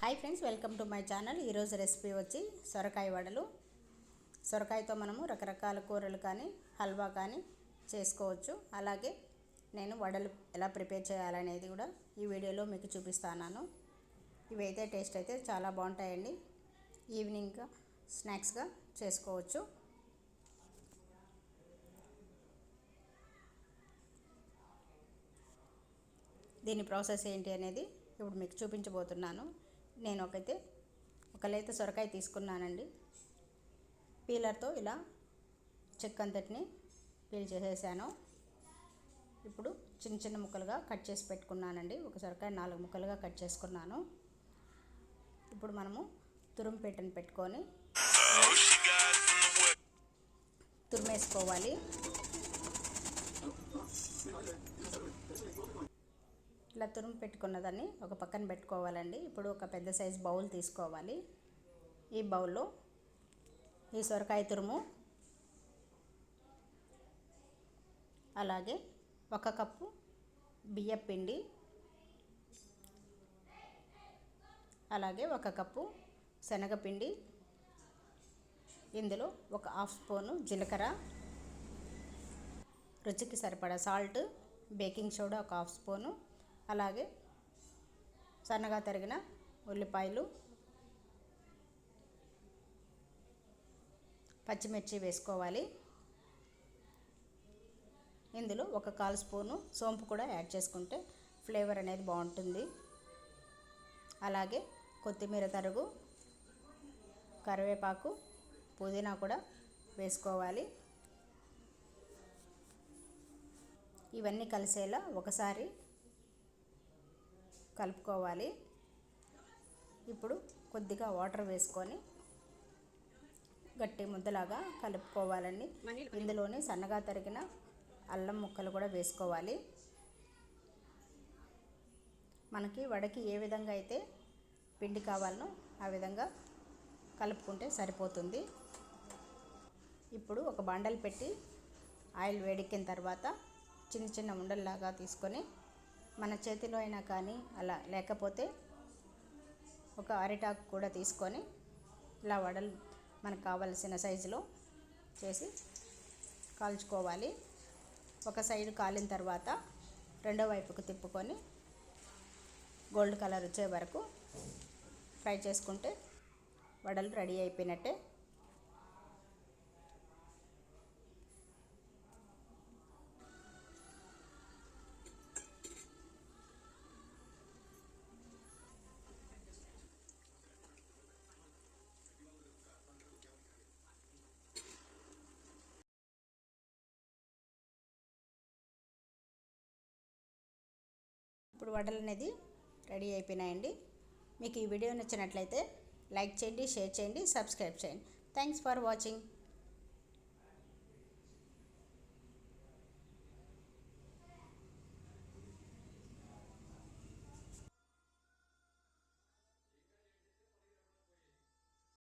Hi friends welcome to my channel ఈరోజు recipe వచ్చి సొరకాయ వడలు. సొరకాయతో మనము రకరకాల కూరలు కానీ హల్వా కానీ చేసుకోవచ్చు. అలాగే నేను వడలు ఎలా ప్రిపేర్ చేయాలనేది కూడా ఈ వీడియోలో మీకు చూపిస్తాను. ఇవైతే టేస్ట్ అయితే చాలా బాగుంటాయండి. ఈవినింగ్గా స్నాక్స్గా చేసుకోవచ్చు. దీని ప్రాసెస్ ఏంటి అనేది ఇప్పుడు మీకు చూపించబోతున్నాను. నేను ఒకైతే ఒక లేత సొరకాయ తీసుకున్నానండి. పీలర్తో ఇలా చెక్క అంతటిని పీల్ చేసేసాను. ఇప్పుడు చిన్న చిన్న ముక్కలుగా కట్ చేసి పెట్టుకున్నానండి. ఒక సొరకాయ నాలుగు ముక్కలుగా కట్ చేసుకున్నాను. ఇప్పుడు మనము తురుము పెట్టని పెట్టుకొని తురిమేసుకోవాలి. ఇలా తురుము పెట్టుకున్న దాన్ని ఒక పక్కన పెట్టుకోవాలండి. ఇప్పుడు ఒక పెద్ద సైజ్ బౌల్ తీసుకోవాలి. ఈ బౌల్లో ఈ సొరకాయ తురుము అలాగే ఒక కప్పు బియ్యపిండి అలాగే ఒక కప్పు శనగపిండి ఇందులో ఒక హాఫ్ స్పూను జీలకర్ర రుచికి సరిపడా సాల్ట్ బేకింగ్ సోడా ఒక హాఫ్ స్పూను అలాగే సన్నగా తరిగిన ఉల్లిపాయలు పచ్చిమిర్చి వేసుకోవాలి. ఇందులో ఒక కాల్ స్పూను సోంపు కూడా యాడ్ చేసుకుంటే ఫ్లేవర్ అనేది బాగుంటుంది. అలాగే కొత్తిమీర తరుగు కరివేపాకు పుదీనా కూడా వేసుకోవాలి. ఇవన్నీ కలిసేలా ఒకసారి కలుపుకోవాలి. ఇప్పుడు కొద్దిగా వాటర్ వేసుకొని గట్టి ముద్దలాగా కలుపుకోవాలండి. ఇందులోనే సన్నగా తరిగిన అల్లం ముక్కలు కూడా వేసుకోవాలి. మనకి వడకి ఏ విధంగా అయితే పిండి కావాలనో ఆ విధంగా కలుపుకుంటే సరిపోతుంది. ఇప్పుడు ఒక బండలు పెట్టి ఆయిల్ వేడెక్కిన తర్వాత చిన్న చిన్న ఉండల్లాగా తీసుకొని మన చేతిలో అయినా కానీ అలా లేకపోతే ఒక అరిటాకు కూడా తీసుకొని ఇలా వడలు మనకు కావలసిన సైజులో చేసి కాల్చుకోవాలి. ఒక సైడ్ కాలిన తర్వాత రెండో వైపుకు తిప్పుకొని గోల్డ్ కలర్ వచ్చే వరకు ఫ్రై చేసుకుంటే వడలు రెడీ అయిపోయినట్టే. ఇప్పుడు వడలు అనేది రెడీ అయిపోయినాయండి. మీకు ఈ వీడియో నచ్చినట్లయితే లైక్ చేయండి షేర్ చేయండి సబ్స్క్రైబ్ చేయండి. Thanks for watching